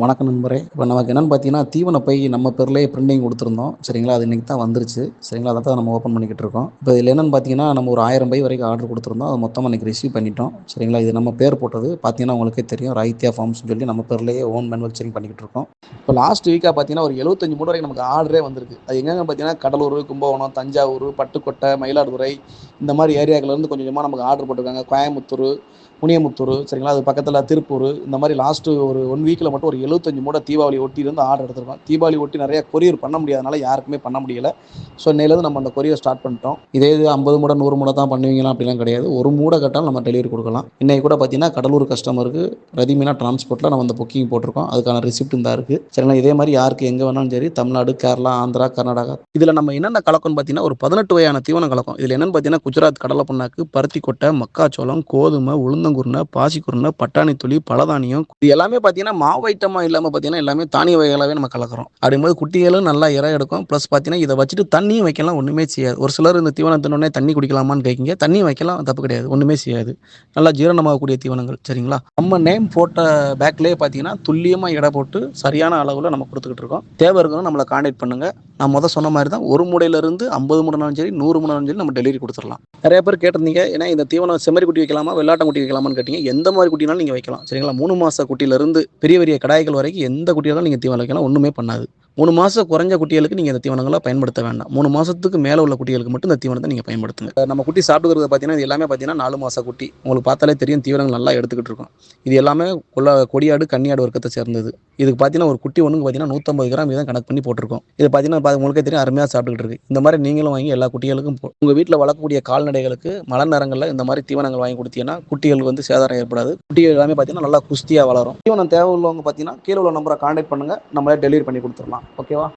வணக்கம் நண்பரே. இப்போ நமக்கு என்னென்னு பார்த்தீங்கன்னா தீவன பை நம்ம பேர்லேயே பிரிண்டிங் கொடுத்துருந்தோம். சரிங்களா? அது இன்றைக்கி தான் வந்துருச்சு. சரிங்களா? அதை தான் நம்ம ஓப்பன் பண்ணிக்கிட்டு இருக்கோம். இப்போ இதில் என்னென்னு பார்த்தீங்கன்னா நம்ம ஒரு ஆயிரம் பை வரைக்கும் ஆர்டர் கொடுத்துருந்தோம். அது மொத்தமாக இன்றைக்கி ரிசீவ் பண்ணிட்டோம். சரிங்களா? இது நம்ம பேர் போட்டது. பார்த்தீங்கன்னா உங்களுக்கே தெரியும். ராய்த்தியா ஃபார்ம்ஸ்னு சொல்லி நம்ம பேர்லேயே ஓன் மேனுஃபேக்சரிங் பண்ணிக்கிட்டு இருக்கோம். இப்போ லாஸ்ட் வீக்காக பார்த்தீங்கன்னா ஒரு எழுபத்தஞ்சு மூணு வரைக்கும் நமக்கு ஆர்டரே வந்திருக்கு. அது எங்கெங்க பார்த்தீங்கன்னா கடலூர் கும்பகோணம் தஞ்சாவூர் பட்டுக்கோட்டை மயிலாடுதுறை இந்த மாதிரி ஏரியாக்கள்லேருந்து கொஞ்சம் கொஞ்சமாக நமக்கு ஆர்டர் போட்டிருக்காங்க. கோயம்புத்தூர் புனியமுத்தூர் சரிங்களா? அது பக்கத்தில் திருப்பூர். இந்த மாதிரி லாஸ்ட்டு ஒரு ஒன் வீக்கில் மட்டும் ஒரு எழுபத்தஞ்சு மூட தீபாவளி ஒட்டி இருந்து ஆர்டர் எடுத்திருக்கோம். தீபாவளி ஒட்டி நிறைய கொரியர் பண்ண முடியாதனால யாருக்குமே பண்ண முடியல. ஸோ இன்னையிலேருந்து நம்ம அந்த கொரியர் ஸ்டார்ட் பண்ணிட்டோம். இதே இது ஐம்பது மூட நூறு மூட தான் பண்ணுவீங்களா அப்படிலாம் கிடையாது. ஒரு மூட கட்டாலும் நம்ம டெலிவரி கொடுக்கலாம். இன்னைக்கு கூட பார்த்தீங்கன்னா கடலூர் கஸ்டமருக்கு ரதிமீனா டிரான்ஸ்போர்ட்டில் நம்ம அந்த புக்கிங் போட்டிருக்கோம். அதுக்கான ரிசிப்ட் இருந்தா இருக்குது சரிங்களா? இதே மாதிரி யாருக்கு எங்கே வேணாலும் சரி தமிழ்நாடு கேரளா ஆந்திரா கர்நாடகா. இதில் நம்ம என்னென்ன கலக்கம்னு பார்த்தீங்கன்னா ஒரு பதினெட்டு வகையான தீவனம் கலக்கும். இதில் என்னென்னு பார்த்தீங்கன்னா குஜராத் கடலை புண்ணாக்கு பருத்தி கொட்டை மக்காச்சோளம் கோதுமை உளுந்தங்குருணை பாசிக்குருணை பட்டாணி துளி பலதானியம் இது எல்லாமே பார்த்தீங்கன்னா மாவு ஐட்டம் ஐட்டமாக இல்லாமல் பார்த்தீங்கன்னா எல்லாமே தானிய வகைகளாகவே நம்ம கலக்கிறோம். அப்படிங்கும்போது குட்டிகளும் நல்லா இறை எடுக்கும். ப்ளஸ் பார்த்தீங்கன்னா இதை வச்சுட்டு தண்ணியும் வைக்கலாம் ஒன்றுமே செய்யாது. ஒரு சிலர் இந்த தீவனம் தின்னோடனே தண்ணி குடிக்கலாமான்னு கேட்குங்க தண்ணியும் வைக்கலாம் தப்பு கிடையாது. ஒன்றுமே செய்யாது. நல்லா ஜீரணமாகக்கூடிய தீவனங்கள் சரிங்களா? நம்ம நேம் போட்ட பேக்லேயே பார்த்தீங்கன்னா துல்லியமாக எடை போட்டு சரியான அளவில் நம்ம கொடுத்துக்கிட்டு இருக்கோம். தேவை இருக்கணும் நம்மளை காண்டாக்ட் பண்ணுங்கள் நான் முதல் சொன்ன மாதிரி தான் ஒரு மூடையிலேருந்து ஐம்பது மூடனாலும் சரி நூறு மூடனாலும் சரி நம்ம டெலிவரி கொடுத்துடலாம். நிறைய பேர் கேட்டிருந்தீங்க ஏன்னா இந்த தீவனம் செம்மறி குட்டி வைக்கலாமா வெள்ளாட்டம் குட்டி வைக்கலாமான்னு கேட்டிங்க. எந்த மாதிரி குட்டினாலும் நீங்கள் வைக்கலாம். சரிங்களா? மூணு மாத குட்டியிலேருந்து பெரிய பெரிய கடாய்கள் வரைக்கும் எந்த குட்டியாலும் நீங்கள் தீவனம் வைக்கலாம். ஒன்றுமே பண்ணாது. மூணு மாதம் குறைஞ்ச குட்டிகளுக்கு நீங்கள் இந்த தீவனங்களை பயன்படுத்த வேண்டாம். மூணு மாதத்துக்கு மேலே உள்ள குட்டிகளுக்கு மட்டும் இந்த தீவனத்தை நீங்கள் பயன்படுத்துங்க. நம்ம குட்டி சாப்பிட்டுக்கிறது பார்த்தீங்கன்னா இது எல்லாமே பார்த்தீங்கன்னா நாலு மாத குட்டி. உங்களுக்கு பார்த்தாலே தெரியும் தீவனங்கள் நல்லா எடுத்துக்கிட்டு இருக்கோம். இது எல்லாமே கொள்ள கொடியாடு கன்னியாடு வர்க்கத்தை சேர்ந்தது. இதுக்கு பார்த்தீங்கன்னா ஒரு குட்டி ஒன்றுக்கு பார்த்தீங்கன்னா நூற்றம்பது கிராம் இதான் கணக்கு பண்ணி போட்டிருக்கோம். இது பார்த்தீங்கன்னா பா- உங்களுக்கே தெரியும் அருமையாக சாப்பிட்டுக்கிட்டு இருக்கு. இந்த மாதிரி நீங்களும் வாங்கி எல்லா குட்டிகளுக்கும் உங்கள் வீட்டில் வளர்க்கக்கூடிய கால்நடைகளுக்கு மழை நேரங்களில் இந்த மாதிரி தீவனங்கள் வாங்கி கொடுத்தீங்கன்னா குட்டிகளுக்கு வந்து சேதாரம் ஏற்படாது. குட்டிகள் எல்லாமே பார்த்தீங்கன்னா நல்லா குஸ்தியாக வளரும். தீவனம் தேவை உள்ளவங்க பார்த்தீங்கன்னா கீழே உள்ள நம்பரை காண்டாக்ட் பண்ணுங்க. நம்மளே டெலிவரி பண்ணி கொடுத்துடலாம். ஓகேவா